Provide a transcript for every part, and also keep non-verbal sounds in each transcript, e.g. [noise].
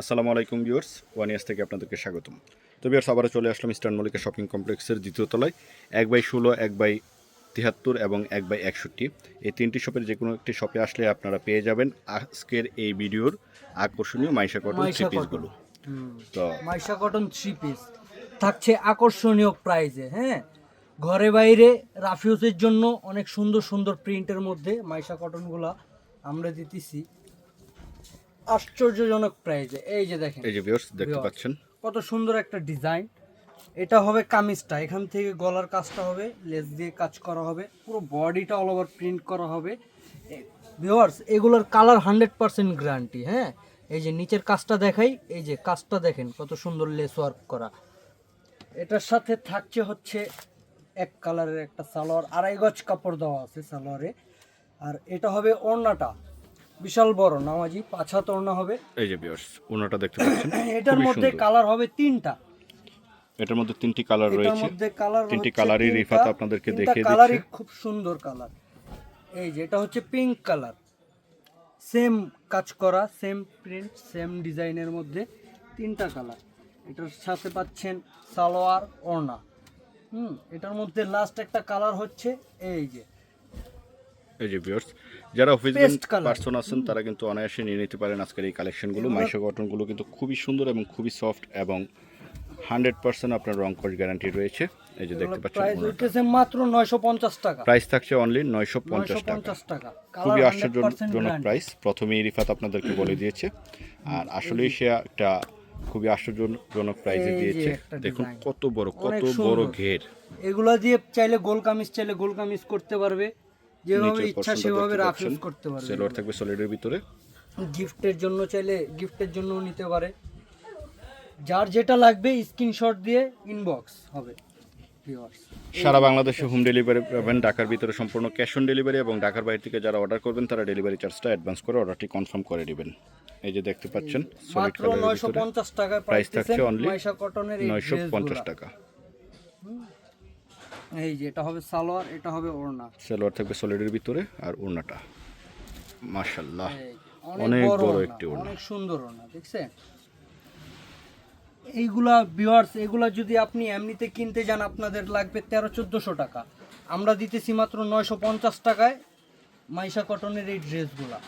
আসসালামু আলাইকুম viewers one years থেকে আপনাদেরকে স্বাগতম। তো ভিউয়ার্স আবারও চলে আসলাম ইস্টার্ন মল্লিকা শপিং কমপ্লেক্সের দ্বিতীয় তলায়। এক বাই ষোলো এক বাই তিয়াত্তর এবং এক বাই একষট্টি। এই তিনটি শপের যে কোনো একটি শপে আসলে আপনারা পেয়ে যাবেন আজকের এই ভিডিওর আকর্ষণীয় মাইশা কটন থ্রি পিসগুলো তো মাইশা কটন থ্রি পিস থাকছে আকর্ষণীয় প্রাইজে হ্যাঁ? ঘরে বাইরে রাফিউসের জন্য অনেক সুন্দর সুন্দর প্রিন্টের মধ্যে মাইশা কটনগুলা আমরা দিতেছি। আশ্চর্যজনক প্রাইজে এই যে দেখেন এই যে ভিউয়ার্স দেখতে পাচ্ছেন। কত সুন্দর একটা ডিজাইন এটা হবে কামিজটা এখান থেকে গলার কাজটা হবে লেস দিয়ে কাজ করা হবে পুরো বডিটা অল ওভার প্রিন্ট করা হবে। ভিওয়ার্স এগুলোর কালার হান্ড্রেড পার্সেন্ট গ্যারান্টি হ্যাঁ? এই যে নিচের কাজটা দেখাই এই যে কাজটা দেখেন কত সুন্দর লেস ওয়ার্ক করা। এটার সাথে থাকছে হচ্ছে এক কালারের একটা সালোয়ার আড়াই গজ কাপড় দেওয়া আছে সালোয়ারে। আর এটা হবে ওড়নাটা বিশাল বড় নামাজি পাঁচ হাত ওড়না হবে। এই যে ভিউয়ার্স ওনাটা দেখতে পাচ্ছেন? [clears throat] এটার মধ্যে কালার হবে তিনটা। এটার মধ্যে তিনটি কালার এটার রয়েছে। মধ্যে কালার তিনটি কালারই রিফাত আপনাদেরকে দেখিয়ে কালারই খুব সুন্দর কালার। এই যে এটা হচ্ছে পিঙ্ক কালার। সেম কাজ করা সেম প্রিন্ট সেম ডিজাইনের মধ্যে তিনটা কালার। এটার সাথে পাচ্ছেন সালোয়ার ওড়না। হুম এটার মধ্যে লাস্ট একটা কালার হচ্ছে এই যে। এই যে ভিউয়ার্স যারা অফিস পার্সন আছেন তারা কিন্তু অনায়াসে নিয়ে নিতে পারেন আজকের এই কালেকশনগুলো মাইশো কটনগুলো কিন্তু খুবই সুন্দর এবং খুবই সফট এবং হান্ড্রেড পার্সেন্ট আপনার রং কস গ্যারান্টি রয়েছে। এই যে দেখতে পাচ্ছেন প্রাইস মাত্র নয়শো পঞ্চাশ টাকা। প্রাইস থাকছে অনলি নয়শো নয়শো পঞ্চাশ টাকা। খুবই আশ্চর্যজনক প্রাইস প্রথমেই রিফাত আপনাদেরকে বলে দিয়েছে। আর আসলেই সে একটা খুবই আশ্চর্যজনক প্রাইসে দিয়েছে। দেখুন কত বড় কত বড় ঘের। এগুলা দিয়ে চাইলে গোল কামিজ চাইলে গোল কামিজ করতে পারবে। যেভাবে ইচ্ছা সেভাবে রাফিউজ করতে পারবে। সেলোয়ার থাকবে সলিডের ভিতরে। গিফটের জন্য চাইলে গিফটের জন্য নিতে পারে। যার যেটা লাগবে স্ক্রিনশট দিয়ে ইনবক্স হবে সারা বাংলাদেশে হোম ডেলিভারি পাবেন ঢাকার ভিতরে সম্পূর্ণ ক্যাশ অন ডেলিভারি এবং ঢাকার বাইরে থেকে যারা অর্ডার করবেন তারা ডেলিভারি চার্জটা অ্যাডভান্স করে অর্ডারটি কনফার্ম করে দিবেন এই যে দেখতে পাচ্ছেন সলিড কালারের ভিতরে। প্রাইস থাকছে অনলি মাইশা কটনের এই নয়শো পঞ্চাশ ড্রেসগুলা। টাকা। এই যে এটা হবে সালোয়ার এটা হবে ওড়না। সেলোয়ার থাকবে সলিডের ভিতরে আর ওড়নাটা। মাশাল্লাহ অনেক বড় একটি ওড়না। অনেক সুন্দর ওড়না দেখছেন? এইগুলা ভিউয়ার্স এগুলা যদি আপনি এমনিতে কিনতে যান আপনাদের লাগবে তেরো চোদ্দোশো টাকা। আমরা দিতেছি মাত্র নয়শো পঞ্চাশ টাকায় মাইশা কটনের এই ড্রেসগুলা।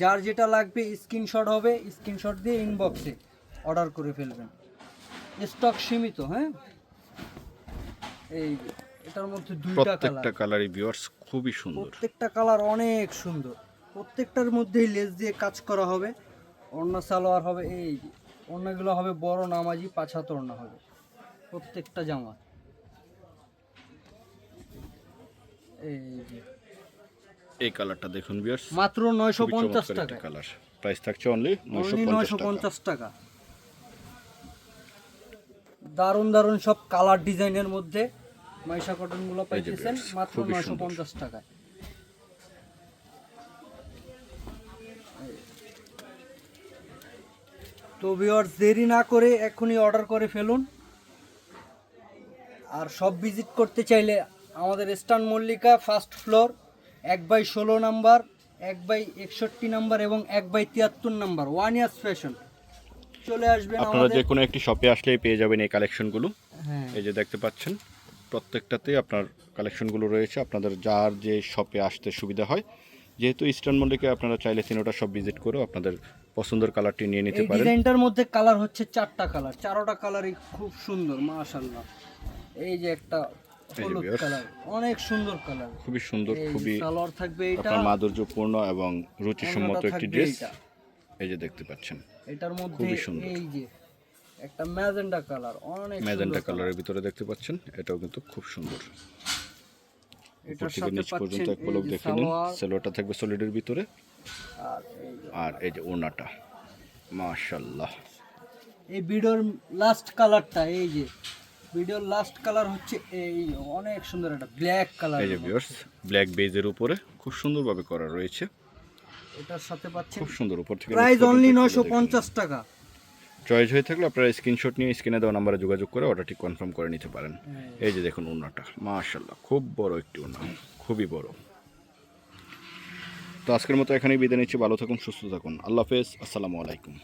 যার যেটা লাগবে স্ক্রিনশট হবে স্ক্রিনশট দিয়ে ইনবক্সে অর্ডার করে ফেলবেন। স্টক সীমিত হ্যাঁ? এই এটার মধ্যে দুইটা প্রত্যেকটা কালারই ভিউয়ার্স খুবই সুন্দর। প্রত্যেকটা কালার অনেক সুন্দর। প্রত্যেকটার মধ্যেই লেস দিয়ে কাজ করা হবে। ওড়না সালোয়ার হবে এই ওড়নাগুলো হবে বড় নামাজি হাত ওড়না হবে। প্রত্যেকটা জামা। এই যে। এই কালারটা দেখুন ভিউয়ার্স মাত্র নয়শো পঞ্চাশ টাকা। কালার। প্রাইস থাকছে অনলি নয়শো অনলি নয়শো পঞ্চাশ পঞ্চাশ টাকা। দারুণ দারুণ সব কালার ডিজাইনের মধ্যে মাইশা কটনগুলো পাইতেছেন মাত্র নয়শো পঞ্চাশ টাকায়। তো ভিওর দেরি না করে এখনই অর্ডার করে ফেলুন। আর সব ভিজিট করতে চাইলে আমাদের স্টান মল্লিকা ফার্স্ট ফ্লোর এক বাই ষোলো নাম্বার এক বাই একষট্টি নাম্বার এবং এক বাই তিয়াত্তর নাম্বার ওয়ান ইয়ার্স ফ্যাশন চলে আসবেন আপনারা যে কোনো একটি শপে আসলেই পেয়ে যাবেন এই কালেকশনগুলো হ্যাঁ। এই যে দেখতে পাচ্ছেন প্রত্যেকটাতেই আপনার কালেকশনগুলো রয়েছে। আপনাদের যার যে শপে আসতে সুবিধা হয় যেহেতু ইস্টার্ন মল্লিকে আপনারা চাইলে তিনোটা সব ভিজিট করেও আপনাদের পছন্দের কালারটি নিয়ে নিতে পারেন। ডিজাইনটার মধ্যে কালার হচ্ছে চারটা কালার চারোটা কালারই খুব সুন্দর মাশাআল্লাহ। এই যে একটা অনেক সুন্দর কালার খুবই সুন্দর খুবই থাকবে এটা। আপনার মাধুর্যপূর্ণ এবং রুচিসম্মত একটি ড্রেস। এই যে দেখতে পাচ্ছেন। এটার মধ্যে। এই যে একটা ম্যাজেন্ডা কালার অনেক ম্যাজেন্টা কালারের ভিতরে দেখতে পাচ্ছেন এটাও কিন্তু খুব সুন্দর। উপর এটার থেকে সাথে নিচ পর্যন্ত এক পলক দেখে নিন সেলোটা থাকবে সলিডের ভিতরে। আর এই আর এই যে ওনাটা মাশাল্লাহ এই ভিডিওর লাস্ট কালারটা এই যে ভিডিওর লাস্ট কালার হচ্ছে এই অনেক সুন্দর একটা ব্ল্যাক কালার এই যে ভিউয়ার্স ব্ল্যাক বেজের উপরে খুব সুন্দরভাবে করা রয়েছে। এটার সাথে পাচ্ছেন খুব সুন্দর উপর থেকে প্রাইস অনলি নয়শো পঞ্চাশ টাকা। চয়েস হয়ে থাকলে আপনারা স্ক্রিনশট নিয়ে স্ক্রিনে দেওয়া নাম্বারে যোগাযোগ করে অর্ডারটি কনফার্ম করে নিতে পারেন। এই যে দেখুন ওনাটা মাশাল্লাহ খুব বড় একটি ওনা খুবই বড়। তো আজকের মতো এখানেই বিদায় নিচ্ছি ভালো থাকুন সুস্থ থাকুন। আল্লাহ হাফেজ আসসালামু আলাইকুম.